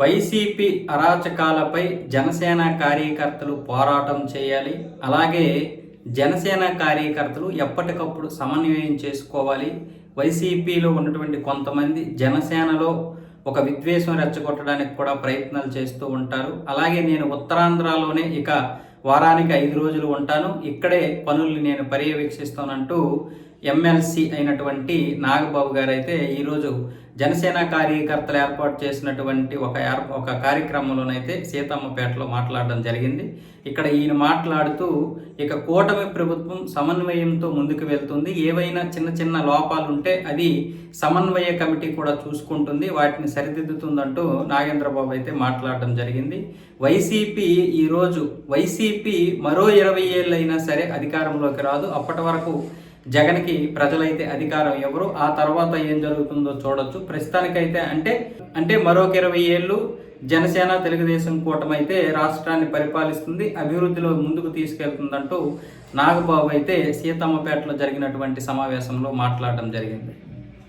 YCP అరాచకాలపై Janasena కార్యకర్తలు పోరాటం చేయాలి. అలాగే జనసేన కార్యకర్తలు ఎప్పటికప్పుడు సమన్వయం చేసుకోవాలి. వైసీపీలో ఉన్నటువంటి కొంతమంది జనసేనలో ఒక విద్వేషం రెచ్చగొట్టడానికి కూడా ప్రయత్నాలు చేస్తూ ఉంటారు. అలాగే నేను ఉత్తరాంధ్రలోనే ఇక వారానికి ఐదు రోజులు ఉంటాను. ఇక్కడే పనుల్ని నేను పర్యవేక్షిస్తానంటూ ఎమ్మెల్సీ అయినటువంటి నాగబాబు గారు అయితే ఈరోజు జనసేన కార్యకర్తలు ఏర్పాటు చేసినటువంటి ఒక ఒక కార్యక్రమంలోనైతే సీతమ్మపేటలో మాట్లాడడం జరిగింది. ఇక్కడ ఈయన మాట్లాడుతూ ఇక కూటమి ప్రభుత్వం సమన్వయంతో ముందుకు వెళ్తుంది. ఏవైనా చిన్న చిన్న లోపాలు ఉంటే అది సమన్వయ కమిటీ కూడా చూసుకుంటుంది. వాటిని సరిదిద్దుతుందంటూ నాగేంద్రబాబు అయితే మాట్లాడడం జరిగింది. వైసీపీ ఈరోజు వైసీపీ మరో ఇరవై ఏళ్ళైనా సరే అధికారంలోకి రాదు. అప్పటి వరకు జగన్కి ప్రజలైతే అధికారం ఎవరు? ఆ తర్వాత ఏం జరుగుతుందో చూడొచ్చు. ప్రస్తుతానికైతే అంటే అంటే మరొక ఇరవై ఏళ్ళు జనసేన తెలుగుదేశం కూటమి అయితే రాష్ట్రాన్ని పరిపాలిస్తుంది అభివృద్ధిలో ముందుకు తీసుకెళ్తుందంటూ నాగబాబు అయితే సీతమ్మపేటలో జరిగినటువంటి సమావేశంలో మాట్లాడడం జరిగింది.